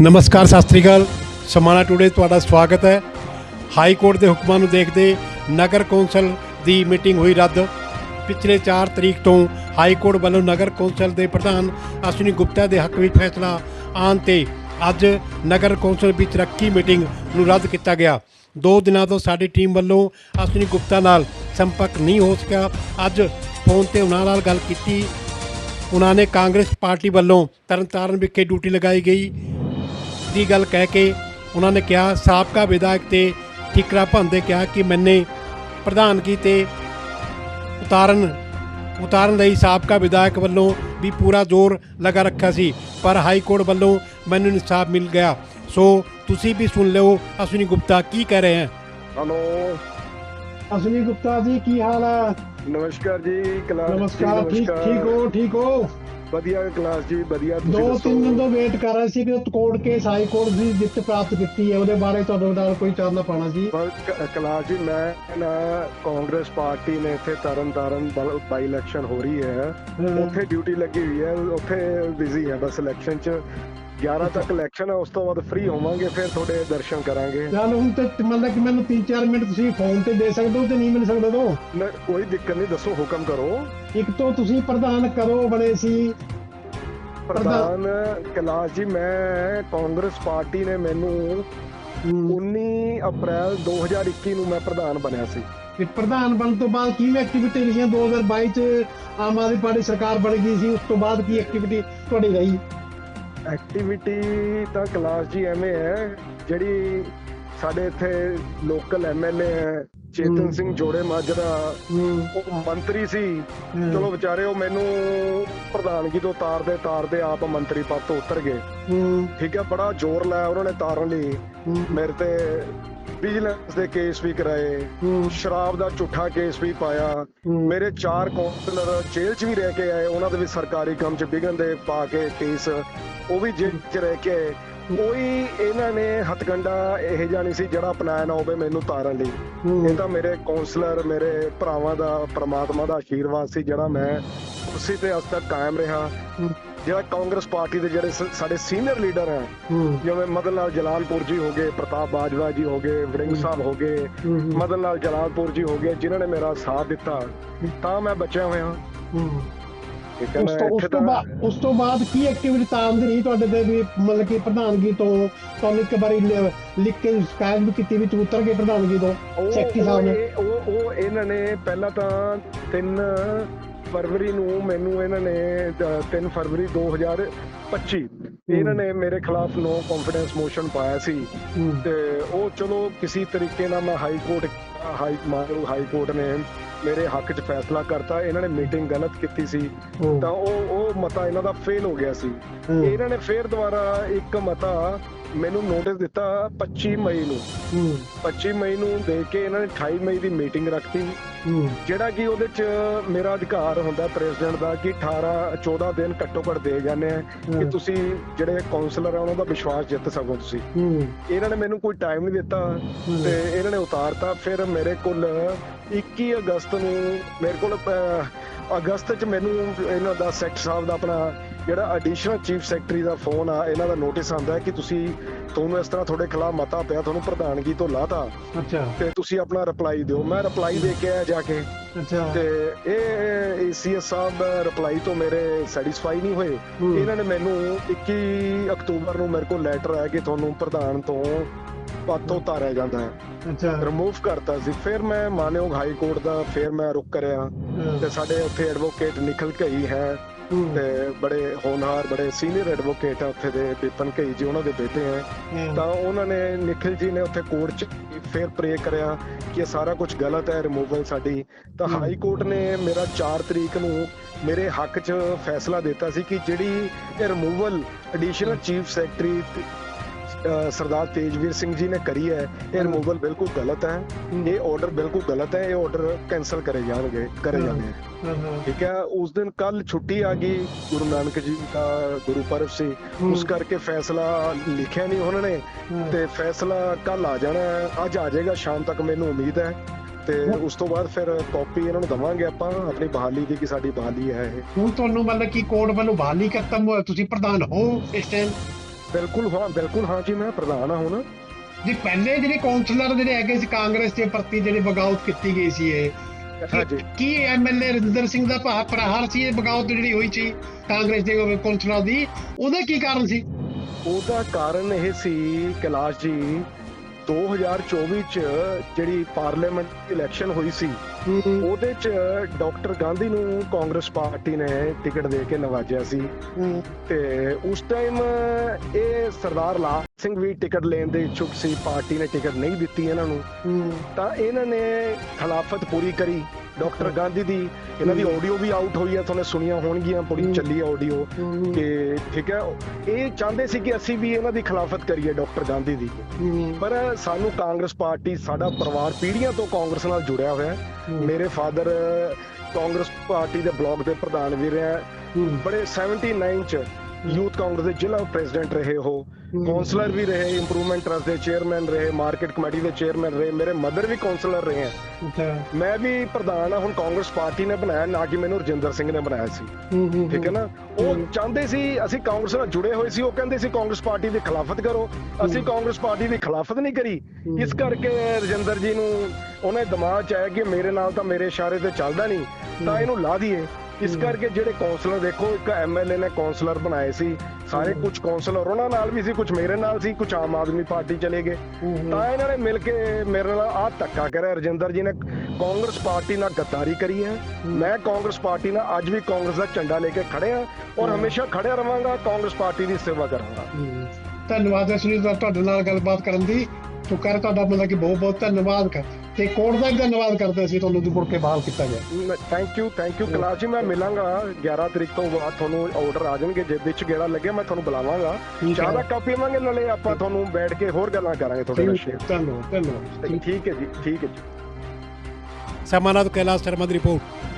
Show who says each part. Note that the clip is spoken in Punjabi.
Speaker 1: ਨਮਸਕਾਰ, ਸਤਿ ਸ੍ਰੀ ਅਕਾਲ। ਸਮਾਣਾ ਟੂਡੇ ਤੁਹਾਡਾ ਸਵਾਗਤ ਹੈ। ਹਾਈ ਕੋਰਟ ਦੇ ਹੁਕਮਾਂ ਨੂੰ ਦੇਖਦੇ ਨਗਰ ਕੌਂਸਲ ਦੀ ਮੀਟਿੰਗ ਹੋਈ ਰੱਦ। ਪਿਛਲੇ 4 ਤਰੀਕ ਤੋਂ ਹਾਈ ਕੋਰਟ ਵੱਲੋਂ ਨਗਰ ਕੌਂਸਲ ਦੇ ਪ੍ਰਧਾਨ ਅਸ਼ਵਨੀ ਗੁਪਤਾ ਦੇ ਹੱਕ ਵਿੱਚ ਫੈਸਲਾ ਆਉਣ ਤੇ ਅੱਜ ਨਗਰ ਕੌਂਸਲ ਵਿੱਚ ਰੱਖੀ ਮੀਟਿੰਗ ਨੂੰ ਰੱਦ ਕੀਤਾ ਗਿਆ। ਦੋ ਦਿਨਾਂ ਤੋਂ ਸਾਡੀ ਟੀਮ ਵੱਲੋਂ ਅਸ਼ਵਨੀ ਗੁਪਤਾ ਨਾਲ ਸੰਪਰਕ ਨਹੀਂ ਹੋ ਸਕਿਆ। ਅੱਜ ਫੋਨ ਤੇ ਉਹਨਾਂ ਨਾਲ ਗੱਲ ਕੀਤੀ। ਉਹਨਾਂ ਨੇ ਕਾਂਗਰਸ ਪਾਰਟੀ ਵੱਲੋਂ ਤਰਨਤਾਰਨ ਵਿਖੇ ਡਿਊਟੀ ਲਗਾਈ ਗਈ। ਦੀ ਗੱਲ ਕਹਿ ਕੇ ਉਹਨਾਂ ਨੇ ਕਿਹਾ, ਸਾਬਕਾ ਵਿਧਾਇਕ ਤੇ ਠਿਕਰਾ ਭੰਦੇ ਕਿਹਾ ਕਿ ਮੈਨੇ ਪ੍ਰਧਾਨਗੀ ਤੇ ਉਤਾਰਨ ਉਤਾਰਨ ਲਈ ਸਾਬਕਾ ਵਿਧਾਇਕ ਵੱਲੋਂ ਵੀ ਪੂਰਾ ਜ਼ੋਰ ਲਗਾ ਰੱਖਿਆ ਸੀ, ਪਰ ਹਾਈ ਕੋਰਟ ਵੱਲੋਂ ਮੈਨੂੰ ਇਨਸਾਫ ਮਿਲ ਗਿਆ। ਸੋ ਤੁਸੀਂ ਵੀ ਸੁਣ ਲਿਓ, ਅਸ਼ਵਨੀ ਗੁਪਤਾ ਕੀ ਕਹਿ ਰਹੇ ਹਨ
Speaker 2: ਹੈਲੋ।
Speaker 1: ਅਸ਼ਵਨੀ ਗੁਪਤਾ ਜੀ, ਕੀ ਹਾਲ ਹੈ?
Speaker 2: ਨਮਸਕਾਰ ਜੀ ਕਲਾਸ
Speaker 1: ਨਮਸਕਾਰ ਠੀਕ। ਠੀਕ ਹੋ ਠੀਕ ਹੋ?
Speaker 2: ਵਧੀਆ ਕਲਾਸ ਜੀ ਵਧੀਆ ਤੁਸੀਂ
Speaker 1: ਦੋ ਤਿੰਨ ਦਿਨ ਤੋਂ ਵੇਟ ਕਰ ਰਹੇ ਸੀ ਕਿ ਕੋਰਟ ਕੇਸ ਹਾਈ ਕੋਰਟ ਦੀ ਜਿੱਤ ਪ੍ਰਾਪਤ ਕੀਤੀ ਹੈ ਉਹਦੇ ਬਾਰੇ ਤੁਹਾਡੇ ਨਾਲ ਕੋਈ ਚਾਨਣਾ ਪਾਣਾ ਸੀ?
Speaker 2: ਕਲਾਸ ਜੀ ਮੈਂ ਨਾ ਕਾਂਗਰਸ ਪਾਰਟੀ ਨੇ ਇੱਥੇ ਤਰਨ ਤਾਰਨ ਬਾਈ ਇਲੈਕਸ਼ਨ ਹੋ ਰਹੀ ਹੈ। ਉੱਥੇ ਡਿਊਟੀ ਲੱਗੀ ਹੋਈ ਹੈ ਉੱਥੇ ਬਿਜ਼ੀ ਹੈ ਬਸ ਇਲੈਕਸ਼ਨ ਚ। 11 ਤੱਕ ਇਲੈਕਸ਼ਨ ਹੈ ਉਸ ਤੋਂ ਬਾਅਦ ਫ੍ਰੀ ਹੋਵਾਂਗੇ ਫਿਰ ਤੁਹਾਡੇ ਦਰਸ਼ਨ ਕਰਾਂਗੇ।
Speaker 1: ਚੱਲ ਹੁਣ ਤੇ ਮਤਲਬ ਕਿ ਮੈਨੂੰ 3-4 ਮਿੰਟ ਤੁਸੀਂ ਫੋਨ ਤੇ ਦੇ ਸਕਦੇ ਹੋ ਤੇ ਨਹੀਂ ਮਿਲ ਸਕਦੇ
Speaker 2: ਨਾ, ਕੋਈ ਦਿੱਕਤ ਨਹੀਂ ਦੱਸੋ ਹੁਕਮ ਕਰੋ।
Speaker 1: ਇੱਕ ਤੋਂ ਤੁਸੀਂ ਪ੍ਰਧਾਨ ਕਦੋਂ ਬਣੇ ਸੀ।
Speaker 2: ਪ੍ਰਧਾਨ ਕਲਾਸ ਜੀ ਮੈਂ ਕਾਂਗਰਸ ਪਾਰਟੀ ਨੇ ਮੈਨੂੰ 19 ਅਪ੍ਰੈਲ 2021 ਨੂੰ ਮੈਂ ਪ੍ਰਧਾਨ ਬਣਿਆ ਸੀ।
Speaker 1: ਕਿ ਪ੍ਰਧਾਨ ਬਣਨ ਤੋਂ ਬਾਅਦ ਕੀ ਐਕਟੀਵਿਟੀ ਰਹੀਆਂ? 2022 ਚ ਆਮ ਆਦਮੀ ਪਾਰਟੀ ਸਰਕਾਰ ਬਣ ਗਈ ਸੀ ਉਸ ਤੋਂ ਬਾਅਦ ਕੀ ਐਕਟੀਵਿਟੀ ਤੁਹਾਡੀ ਰਹੀ?
Speaker 2: ਐਕਟੀਵਿਟੀ ਤਾਂ ਕਲਾਸ ਜੀ ਐਵੇਂ ਹੈ ਜਿਹੜੀ ਸਾਡੇ ਇੱਥੇ ਲੋਕਲ ਐਮਐਲਏ ਹੈ ਚੇਤਨ। ਸਿੰਘ ਜੋੜੇ ਮਾਜਰਾ ਉਹ ਮੰਤਰੀ ਸੀ। ਚਲੋ ਵਿਚਾਰੇ ਉਹ ਮੈਨੂੰ ਪ੍ਰਧਾਨਗੀ ਤੋਂ ਤਾਰਦੇ ਤਾਰਦੇ ਆਪ ਮੰਤਰੀ ਪਦ ਤੋਂ ਉਤਰ ਗਏ। ਠੀਕ ਹੈ ਬੜਾ ਜ਼ੋਰ ਲਾਇਆ ਉਹਨਾਂ ਨੇ ਤਾਰਨ ਲਈ। ਮੇਰੇ ਤੇ ਵਿਜੀਲੈਂਸ ਦੇ ਕੇਸ ਵੀ ਕਰਾਏ। ਸ਼ਰਾਬ ਦਾ ਝੂਠਾ ਕੇਸ ਵੀ ਪਾਇਆ। ਮੇਰੇ ਚਾਰ ਕੌਂਸਲਰ ਜੇਲ੍ਹ 'ਚ ਵੀ ਰਹਿ ਕੇ ਆਏ। ਉਹਨਾਂ ਦੇ ਵੀ ਸਰਕਾਰੀ ਕੰਮ 'ਚ ਵਿਗਨ ਦੇ ਪਾ ਕੇ ਕੇਸ ਉਹ ਵੀ ਜੇਲ੍ਹ 'ਚ ਰਹਿ ਕੇ ਕੋਈ ਇਹਨਾਂ ਨੇ ਹਥਕੰਡਾ ਇਹ ਜਾਣੀ ਸੀ ਜਿਹੜਾ ਅਪਣਾਇਆ ਨਾ ਹੋਵੇ ਮੈਨੂੰ ਤਾਰਨ ਲਈ। ਇਹ ਤਾਂ ਮੇਰੇ ਕੌਂਸਲਰ ਮੇਰੇ ਭਰਾਵਾਂ ਦਾ ਪ੍ਰਮਾਤਮਾ ਦਾ ਆਸ਼ੀਰਵਾਦ ਸੀ ਜਿਹੜਾ ਮੈਂ ਕੁਰਸੀ ਤੇ ਅੱਜ ਤੱਕ ਕਾਇਮ ਰਿਹਾ। ਜਿਹੜਾ ਕਾਂਗਰਸ ਪਾਰਟੀ ਦੇ ਜਿਹੜੇ ਸਾਡੇ ਸੀਨੀਅਰ ਲੀਡਰ ਹੈ। ਜਿਵੇਂ ਮਦਨ ਲਾਲ ਜਲਾਲਪੁਰ ਜੀ ਹੋ ਗਏ ਪ੍ਰਤਾਪ ਬਾਜਵਾ ਜੀ ਹੋ ਗਏ ਵੜਿੰਗ ਸਾਹਿਬ ਹੋ ਗਏ
Speaker 1: ਹੂੰ
Speaker 2: ਮਦਨ ਲਾਲ ਜਲਾਲਪੁਰ ਜੀ ਹੋ ਗਏ ਜਿਨ੍ਹਾਂ ਨੇ ਮੇਰਾ ਸਾਥ ਦਿੱਤਾ ਤਾਂ ਮੈਂ ਬਚਿਆ ਹੋਇਆ
Speaker 1: ਹੂੰ।
Speaker 2: ਠੀਕ ਹੈ
Speaker 1: ਉਸ ਤੋਂ ਉਸ ਤੋਂ
Speaker 2: ਤਾਂ
Speaker 1: ਬਾਅਦ ਉਸ ਤੋਂ ਬਾਅਦ ਕੀ ਐਕਟੀਵਿਟੀ ਤਾਮਦੀ ਰਹੀ ਤੁਹਾਡੇ ਤੇ ਵੀ ਮਤਲਬ ਕਿ ਪ੍ਰਧਾਨਗੀ ਤੋਂ? ਤੁਹਾਨੂੰ ਇੱਕ ਵਾਰੀ ਲਿਖ ਕੇ ਸ਼ਿਕਾਇਤ ਵੀ ਕੀਤੀ ਵਿੱਚ ਉਤਰ ਗਏ ਪ੍ਰਧਾਨਗੀ ਤੋਂ ਸੈਕਟਰੀ ਸਾਹਿਬ ਨੇ?
Speaker 2: ਉਹ- ਉਹ ਇਹਨਾਂ ਨੇ ਪਹਿਲਾਂ ਤਾਂ 3 ਫਰਵਰੀ ਨੂੰ ਮੈਨੂੰ ਇਹਨਾਂ ਨੇ 3 ਫਰਵਰੀ 2025 ਇਹਨਾਂ ਨੇ ਮੇਰੇ ਖਿਲਾਫ ਨੋ ਕੰਫੀਡੈਂਸ ਮੋਸ਼ਨ ਪਾਇਆ ਸੀ। ਤੇ ਉਹ ਚਲੋ ਕਿਸੇ ਤਰੀਕੇ ਨਾਲ ਮੈਂ ਹਾਈ ਕੋਰਟ ਹਾਈ ਮਾਨਯੋਗ ਹਾਈ ਕੋਰਟ ਨੇ ਮੇਰੇ ਹੱਕ 'ਚ ਫੈਸਲਾ ਕਰਤਾ ਇਹਨਾਂ ਨੇ ਮੀਟਿੰਗ ਗਲਤ ਕੀਤੀ ਸੀ। ਤਾਂ ਉਹ ਉਹ ਮਤਾ ਇਹਨਾਂ ਦਾ ਫੇਲ ਹੋ ਗਿਆ ਸੀ। ਇਹਨਾਂ ਨੇ ਫੇਰ ਦੁਬਾਰਾ ਇੱਕ ਮਤਾ ਮੈਨੂੰ ਨੋਟਿਸ ਦਿੱਤਾ 25 ਮਈ ਨੂੰ।
Speaker 1: ਹੂੰ।
Speaker 2: 25 ਮਈ ਨੂੰ ਦੇ ਕੇ ਇਹਨਾਂ ਨੇ 28 ਮਈ ਦੀ ਮੀਟਿੰਗ ਰੱਖਤੀ। ਜਿਹੜਾ ਕਿ ਉਹਦੇ ਚ ਮੇਰਾ ਅਧਿਕਾਰ ਹੁੰਦਾ ਪ੍ਰੈਜ਼ੀਡੈਂਟ ਦਾ ਕਿ 18 14 ਦਿਨ ਘੱਟੋ ਘੱਟ ਦੇ ਜਾਂਦੇ ਆ ਕਿ ਤੁਸੀਂ ਜਿਹੜੇ ਕਾਉਂਸਲਰ ਆ ਉਹਨਾਂ ਦਾ ਵਿਸ਼ਵਾਸ ਜਿੱਤ ਸਕੋ ਤੁਸੀਂ। ਇਹਨਾਂ ਨੇ ਮੈਨੂੰ ਕੋਈ ਟਾਈਮ ਨਹੀਂ ਦਿੱਤਾ ਤੇ ਇਹਨਾਂ ਨੇ ਉਤਾਰਤਾ। ਫਿਰ ਮੇਰੇ ਕੋਲ 21 ਅਗਸਤ ਨੂੰ ਮੇਰੇ ਕੋਲ ਅਗਸਤ ਚ ਮੈਨੂੰ ਇਹਨਾਂ ਦਾ ਸੈਕਟਰ ਸਾਹਿਬ ਦਾ ਆਪਣਾ ਜਿਹੜਾ ਐਡੀਸ਼ਨਲ ਚੀਫ ਸੈਕਟਰੀ ਦਾ ਫੋਨ ਆ ਇਹਨਾਂ ਦਾ ਨੋਟਿਸ ਆਂਦਾ ਕਿ ਤੁਸੀਂ ਤੁਹਾਨੂੰ ਇਸ ਤਰ੍ਹਾਂ ਤੁਹਾਡੇ ਖਿਲਾਫ ਮਤਾ ਪਿਆ ਤੁਹਾਨੂੰ ਪ੍ਰਧਾਨਗੀ ਤੋਂ ਲਾਤਾ।
Speaker 1: ਅੱਛਾ।
Speaker 2: ਤੇ ਤੁਸੀਂ ਆਪਣਾ ਰਿਪਲਾਈ ਦਿਓ। ਮੈਂ ਰਿਪਲਾਈ ਦੇ ਕੇ ਆਇਆ ਜਾ ਕੇ।
Speaker 1: ਅੱਛਾ।
Speaker 2: ਤੇ ਇਹ ਸੀਐਸ ਸਾਹਿਬ ਰਿਪਲਾਈ ਤੋਂ ਮੇਰੇ ਸੈਟੀਸਫਾਈ ਨਹੀਂ ਹੋਏ। ਇਹਨਾਂ ਨੇ ਮੈਨੂੰ 21 ਅਕਤੂਬਰ ਨੂੰ ਮੇਰੇ ਕੋਲ ਲੈਟਰ ਆਇਆ ਕਿ ਤੁਹਾਨੂੰ ਪ੍ਰਧਾਨ ਤੋਂ ਪਦ ਤੋਂ ਉਤਾਰਿਆ ਜਾਂਦਾ ਹੈ।
Speaker 1: ਅੱਛਾ।
Speaker 2: ਰਿਮੂਵ ਕਰਤਾ ਸੀ। ਫਿਰ ਮੈਂ ਮਾਨਯੋਗ ਹਾਈ ਕੋਰਟ ਦਾ ਫਿਰ ਮੈਂ ਰੁਕ ਕਰਿਆ। ਤੇ ਸਾਡੇ ਉੱਥੇ ਐਡਵੋਕੇਟ ਨਿਖਲ ਘਈ ਹੈ। ਤੇ ਬੜੇ ਹੋਣਹਾਰ ਬੜੇ ਸੀਨੀਅਰ ਐਡਵੋਕੇਟ ਆ ਉੱਥੇ ਦੇ ਵਿਪਨ ਘਈ ਜੀ ਉਹਨਾਂ ਦੇ ਬੇਟੇ ਹਾਂ, ਤਾਂ ਉਹਨਾਂ ਨੇ ਨਿਖਿਲ ਜੀ ਨੇ ਉੱਥੇ ਕੋਰਟ 'ਚ ਫਿਰ ਪ੍ਰੇ ਕਰਿਆ ਕਿ ਇਹ ਸਾਰਾ ਕੁਝ ਗਲਤ ਹੈ ਰਿਮੂਵਲ ਸਾਡੀ। ਤਾਂ। ਹਾਈ ਕੋਰਟ ਨੇ ਮੇਰਾ 4 ਤਰੀਕ ਨੂੰ ਮੇਰੇ ਹੱਕ 'ਚ ਫੈਸਲਾ ਦਿੱਤਾ ਸੀ ਕਿ ਜਿਹੜੀ ਇਹ removal additional chief secretary Sardar Tejveer Singh ji ਨੇ ਕਰੀ ਹੈ ਇਹ। ਰਿਮੂਵਲ ਬਿਲਕੁਲ ਗਲਤ ਹੈ। ਇਹ ਆਰਡਰ ਬਿਲਕੁਲ ਗਲਤ ਹੈ ਇਹ ਆਰਡਰ ਕੈਨਸਲ ਕਰੇ ਜਾਣਗੇ ਕਰੇ
Speaker 1: ਹਮ।
Speaker 2: ਜਾਣੇ
Speaker 1: ਹਾਂ, ਹਾਂ,
Speaker 2: ਠੀਕ ਹੈ ਉਸ ਦਿਨ ਕੱਲ ਛੁੱਟੀ ਆ ਗਈ ਗੁਰੂ ਨਾਨਕ ਜੀ ਦਾ ਗੁਰੂ ਪਰਬ ਸੀ। ਉਸ ਕਰਕੇ ਫੈਸਲਾ ਲਿਖਿਆ ਨਹੀਂ ਉਹਨਾਂ ਨੇ ਤੇ ਫੈਸਲਾ ਕੱਲ ਆ ਜਾਣਾ। ਅੱਜ ਆ ਜਾਏਗਾ ਸ਼ਾਮ ਤੱਕ ਮੈਨੂੰ ਉਮੀਦ ਹੈ। ਤੇ ਉਸ ਤੋਂ ਬਾਅਦ ਫਿਰ ਕਾਪੀ ਇਹਨਾਂ ਨੂੰ ਦਵਾਂਗੇ ਆਪਾਂ ਆਪਣੀ ਬਹਾਲੀ ਦੀ ਕਿ ਸਾਡੀ ਬਹਾਲੀ ਹੈ ਇਹ।
Speaker 1: ਹੁਣ ਤੁਹਾਨੂੰ ਮਤਲਬ ਕਿ ਕੋਰਟ ਵੱਲੋਂ ਬਹਾਲੀ ਖਤਮ ਹੋਇਆ ਤੁਸੀਂ ਪ੍ਰਧਾਨ ਹੋ ਇਸ ਟਾਈਮ
Speaker 2: ਬਿਲਕੁਲ ਹਾਂ ਬਿਲਕੁਲ ਹਾਂ ਜੀ ਮੈਂ ਪ੍ਰਧਾਨ ਹਾਂ ਹੁਣ।
Speaker 1: ਜੀ ਪਹਿਲੇ ਜਿਹੜੇ ਕਾਉਂਸਲਰ ਜਿਹੜੇ ਹੈਗੇ ਸੀ ਕਾਂਗਰਸ ਦੇ ਪ੍ਰਤੀ ਜਿਹੜੇ ਬਗਾਵਤ ਕੀਤੀ ਗਈ ਸੀ ਇਹ ਕੀ ਐਮਐਲਏ ਰਜਿੰਦਰ ਸਿੰਘ ਦਾ ਪ੍ਰਹਾਰ ਸੀ ਇਹ ਬਗਾਵਤ ਜਿਹੜੀ ਹੋਈ ਸੀ ਕਾਂਗਰਸ ਦੇ ਕਾਉਂਸਲਰਾਂ ਦੀ? ਉਹਦਾ ਕੀ ਕਾਰਨ ਸੀ?
Speaker 2: ਉਹਦਾ ਕਾਰਨ ਇਹ ਸੀ ਕੈਲਾਸ਼ ਜੀ 2024 ਚ ਜਿਹੜੀ ਪਾਰਲੀਮੈਂਟ ਇਲੈਕਸ਼ਨ ਹੋਈ ਸੀ ਉਹਦੇ ਚ ਡਾਕਟਰ ਗਾਂਧੀ ਨੂੰ ਕਾਂਗਰਸ ਪਾਰਟੀ ਨੇ ਟਿਕਟ ਦੇ ਕੇ ਨਵਾਜਿਆ ਸੀ। ਤੇ ਉਸ ਟਾਈਮ ਇਹ ਸਰਦਾਰ ਲਾਲ ਸਿੰਘ ਵੀ ਟਿਕਟ ਲੈਣ ਦੇ ਇੱਛੁਕ ਸੀ ਪਾਰਟੀ ਨੇ ਟਿਕਟ ਨਹੀਂ ਦਿੱਤੀ ਇਹਨਾਂ ਨੂੰ। ਤਾਂ ਇਹਨਾਂ ਨੇ ਖਿਲਾਫਤ ਪੂਰੀ ਕਰੀ। ਡਾਕਟਰ ਗਾਂਧੀ ਦੀ ਇਹਨਾਂ ਦੀ ਆਡੀਓ ਵੀ ਆਊਟ ਹੋਈ ਹੈ ਤੁਹਾਨੂੰ ਸੁਣੀਆਂ ਹੋਣਗੀਆਂ ਬੜੀ ਚੱਲੀ ਆਡੀਓ ਕਿ ਠੀਕ ਹੈ ਇਹ ਚਾਹੁੰਦੇ ਸੀ ਕਿ ਅਸੀਂ ਵੀ ਇਹਨਾਂ ਦੀ ਖਿਲਾਫਤ ਕਰੀਏ ਡਾਕਟਰ ਗਾਂਧੀ ਦੀ। ਪਰ ਸਾਨੂੰ ਕਾਂਗਰਸ ਪਾਰਟੀ ਸਾਡਾ ਪਰਿਵਾਰ ਪੀੜ੍ਹੀਆਂ ਤੋਂ ਕਾਂਗਰਸ ਨਾਲ ਜੁੜਿਆ ਹੋਇਆ ਹੈ। ਮੇਰੇ ਫਾਦਰ ਕਾਂਗਰਸ ਪਾਰਟੀ ਦੇ ਬਲਾਕ ਦੇ ਪ੍ਰਧਾਨ ਵੀ ਰਹੇ ਹੈ। ਬੜੇ 79 ਚ ਯੂਥ ਕਾਂਗਰਸ ਦੇ ਜ਼ਿਲ੍ਹਾ ਪ੍ਰੈਜ਼ੀਡੈਂਟ ਰਹੇ ਉਹ। ਕਾਉਂਸਲਰ ਵੀ ਰਹੇ ਇੰਪਰੂਵਮੈਂਟ ਟਰਸਟ ਦੇ ਚੇਅਰਮੈਨ ਰਹੇ ਮਾਰਕੀਟ ਕਮੇਟੀ ਦੇ ਚੇਅਰਮੈਨ ਰਹੇ ਮੇਰੇ ਮਦਰ ਵੀ ਕਾਉਂਸਲਰ ਰਹੇ ਹੈ। ਮੈਂ ਵੀ ਪ੍ਰਧਾਨ ਆ ਹੁਣ ਕਾਂਗਰਸ ਪਾਰਟੀ ਨੇ ਬਣਾਇਆ ਨਾ ਕਿ ਮੈਨੂੰ ਰਜਿੰਦਰ ਸਿੰਘ ਨੇ ਬਣਾਇਆ ਸੀ। ਠੀਕ ਹੈ ਨਾ? ਉਹ ਚਾਹੁੰਦੇ ਸੀ ਅਸੀਂ ਕਾਂਗਰਸ ਨਾਲ ਜੁੜੇ ਹੋਏ ਸੀ ਉਹ ਕਹਿੰਦੇ ਸੀ ਕਾਂਗਰਸ ਪਾਰਟੀ ਦੀ ਖਿਲਾਫਤ ਕਰੋ। ਅਸੀਂ ਕਾਂਗਰਸ ਪਾਰਟੀ ਦੀ ਖਿਲਾਫਤ ਨਹੀਂ ਕਰੀ। ਇਸ ਕਰਕੇ ਰਜਿੰਦਰ ਜੀ ਨੂੰ ਉਹਨੇ ਦਿਮਾਗ 'ਚ ਆਇਆ ਕਿ ਮੇਰੇ ਨਾਲ ਤਾਂ ਮੇਰੇ ਇਸ਼ਾਰੇ ਤੇ ਚੱਲਦਾ ਨਹੀਂ। ਤਾਂ ਇਹਨੂੰ ਲਾ ਦਈਏ। ਇਸ ਕਰਕੇ ਜਿਹੜੇ ਕਾਉਂਸਲਰ ਦੇਖੋ ਇੱਕ ਐਮਐਲਏ ਨੇ ਕਾਉਂਸਲਰ ਬਣਾਏ ਸੀ। ਸਾਰੇ ਕੁਝ ਕਾਉਂਸਲਰ ਉਹਨਾਂ ਨਾਲ ਵੀ ਸੀ ਕੁਝ ਮੇਰੇ ਨਾਲ ਸੀ ਕੁਝ ਆਮ ਆਦਮੀ ਪਾਰਟੀ ਚਲੇ ਗਏ। ਤਾਂ ਇਹਨਾਂ ਨੇ ਮਿਲ ਕੇ ਮੇਰੇ ਨਾਲ ਆਹ ਧੱਕਾ ਕਰਿਆ। ਰਜਿੰਦਰ ਜੀ ਨੇ ਕਾਂਗਰਸ ਪਾਰਟੀ ਨਾਲ ਗੱਦਾਰੀ ਕਰੀ ਹੈ। ਮੈਂ ਕਾਂਗਰਸ ਪਾਰਟੀ ਨਾਲ ਅੱਜ ਵੀ ਕਾਂਗਰਸ ਦਾ ਝੰਡਾ ਲੈ ਕੇ ਖੜਿਆ ਔਰ ਹਮੇਸ਼ਾ ਖੜਿਆ ਰਵਾਂਗਾ ਕਾਂਗਰਸ ਪਾਰਟੀ ਦੀ ਸੇਵਾ ਕਰਾਂਗਾ।
Speaker 1: ਧੰਨਵਾਦ ਹੈ ਸੁਨੀਲ ਤੁਹਾਡੇ ਨਾਲ ਗੱਲਬਾਤ ਕਰਨ ਦੀ। ਤੋ ਕਰ ਤੁਹਾਡਾ ਮਤਲਬ ਕਿ ਬਹੁਤ ਬਹੁਤ ਧੰਨਵਾਦ ਕਰ ਤੇ ਕੋਰਟ ਦਾ ਧੰਨਵਾਦ ਕਰਦੇ ਸੀ ਤੁਹਾਨੂੰ ਦੀ ਮੁੜ ਕੇ ਬਹਾਲ ਕੀਤਾ ਗਿਆ।
Speaker 2: Thank you thank you Kailash ji ਮੈਂ ਮਿਲਾਂਗਾ। 11 ਤਰੀਕ ਤੋਂ ਬਾਅਦ ਤੁਹਾਨੂੰ ਆਰਡਰ ਆ ਜਾਣਗੇ। ਜੇ ਵਿੱਚ ਗੇੜਾ ਲੱਗਿਆ ਮੈਂ ਤੁਹਾਨੂੰ ਬੁਲਾਵਾਂਗਾ। ਚਾਹ ਦਾ ਕੱਪ ਪੀਵਾਂਗੇ ਨਾਲੇ ਆਪਾਂ ਤੁਹਾਨੂੰ ਬੈਠ ਕੇ ਹੋਰ ਗੱਲਾਂ ਕਰਾਂਗੇ ਤੁਹਾਡੇ ਨਾਲ ਸ਼ੇਅਰ
Speaker 1: ਧੰਨਵਾਦ ਧੰਨਵਾਦ।
Speaker 2: ਠੀਕ ਹੈ ਜੀ ਠੀਕ ਹੈ ਜੀ।
Speaker 1: ਸਮਾਨਾਦ ਕੈਲਾਸ਼ ਸ਼ਰਮਾ ਦੀ ਰਿਪੋਰਟ